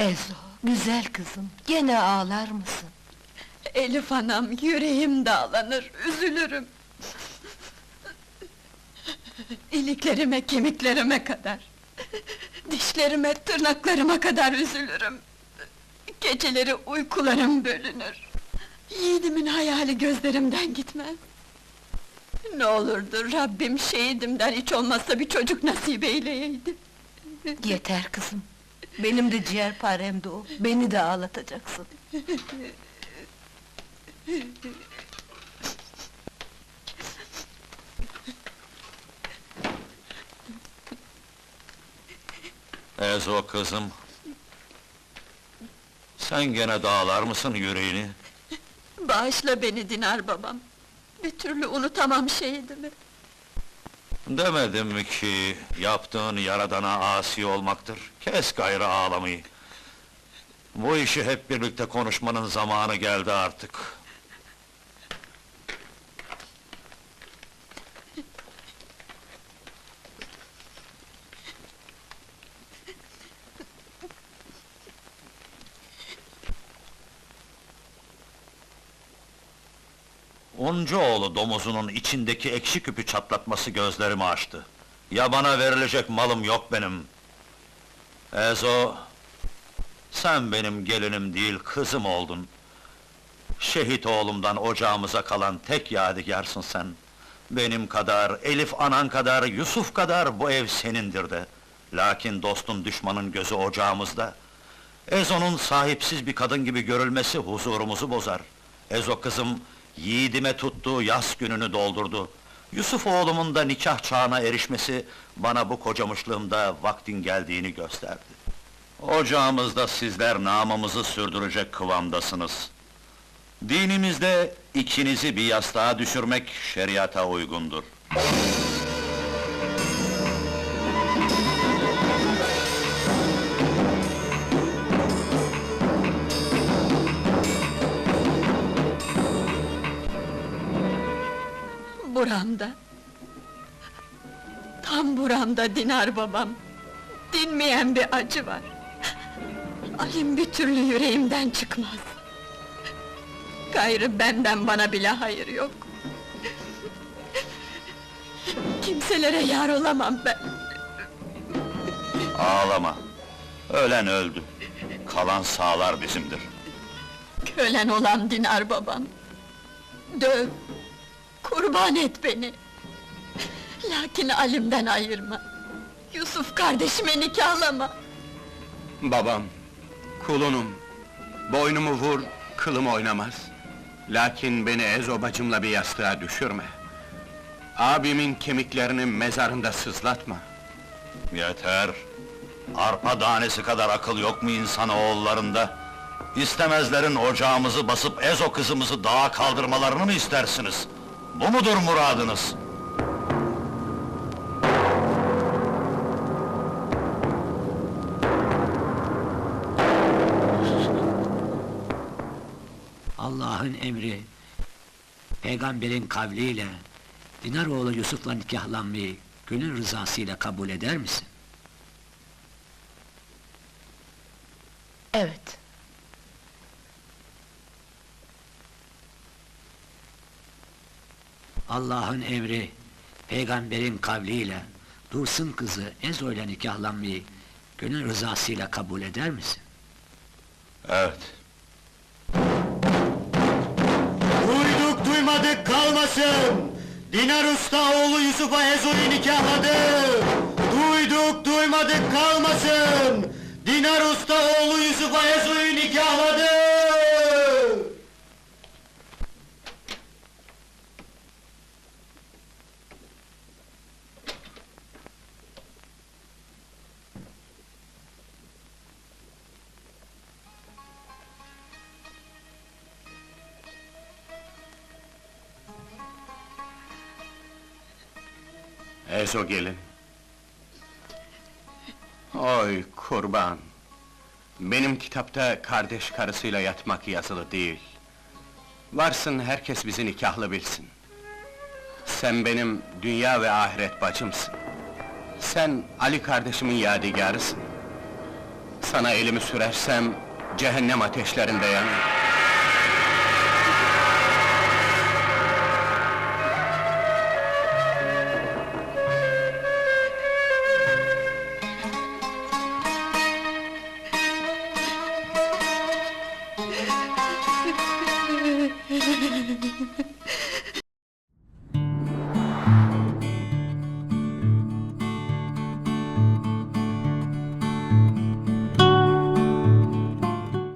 Ezo, güzel kızım, gene ağlar mısın? Elif anam, yüreğim dağlanır, üzülürüm. İliklerime, kemiklerime kadar. Dişlerime, tırnaklarıma kadar üzülürüm. Geceleri uykularım bölünür. Yiğidimin hayali gözlerimden gitmez. Ne olurdu Rabbim şehidimden hiç olmazsa bir çocuk nasip eyleyeydi. Yeter kızım, benim de ciğerparem de o, beni de ağlatacaksın. Ezo kızım. Sen gene dağlar mısın yüreğini? Bağışla beni Dinar babam. Bir türlü unutamam şehidimi. Demedim mi ki yaptığın yaradana asi olmaktır? Kes gayrı ağlamayı. Bu işi hep birlikte konuşmanın zamanı geldi artık. Uncuoğlu domuzunun içindeki ekşi küpü çatlatması gözlerimi açtı. Ya bana verilecek malım yok benim. Ezo, sen benim gelinim değil kızım oldun. Şehit oğlumdan ocağımıza kalan tek yadigarsın sen. Benim kadar, Elif anan kadar, Yusuf kadar bu ev senindir de. Lakin dostun düşmanın gözü ocağımızda. Ezo'nun sahipsiz bir kadın gibi görülmesi huzurumuzu bozar. Ezo kızım, yiğidime tuttuğu yaz gününü doldurdu. Yusuf oğlumun da nikah çağına erişmesi, bana bu kocamışlığımda vaktin geldiğini gösterdi. Ocağımızda sizler namımızı sürdürecek kıvamdasınız. Dinimizde ikinizi bir yastığa düşürmek şeriata uygundur. Buramda. Tam buramda Dinar babam. Dinmeyen bir acı var. Alim bir türlü yüreğimden çıkmaz. Gayrı benden bana bile hayır yok. Kimselere yar olamam ben. Ağlama. Ölen öldü. Kalan sağlar bizimdir. Kölen olan Dinar babam. Döv, kurban et beni. Lakin Alim'den ayırma. Yusuf kardeşime nikahlama. Babam, kulunum. Boynumu vur, kılım oynamaz. Lakin beni Ezo bacımla bir yastığa düşürme. Abimin kemiklerini mezarında sızlatma. Yeter! Arpa tanesi kadar akıl yok mu insan oğullarında? İstemezlerin ocağımızı basıp Ezo kızımızı dağa kaldırmalarını mı istersiniz? Bu mudur muradınız? Allah'ın emri, peygamberin kavliyle Dinaroğlu Yusuf'la nikahlanmayı gönül rızasıyla kabul eder misin? Evet, Allah'ın emri, peygamberin kavliyle Dursun kızı Ezo ile nikahlanmayı gönül rızasıyla kabul eder misin? Evet. Duyduk duymadık kalmasın! Dinar Usta oğlu Yusuf'a Ezo'yu nikahladı! Duyduk duymadık kalmasın! Dinar Usta oğlu Yusuf'a Ezo'yu nikahladı! Ezo gelin. Oy kurban! Benim kitapta kardeş karısıyla yatmak yazılı değil. Varsın herkes bizi nikahlı bilsin. Sen benim dünya ve ahiret bacımsın. Sen Ali kardeşimin yadigarısın. Sana elimi sürersem, cehennem ateşlerinde yanarım.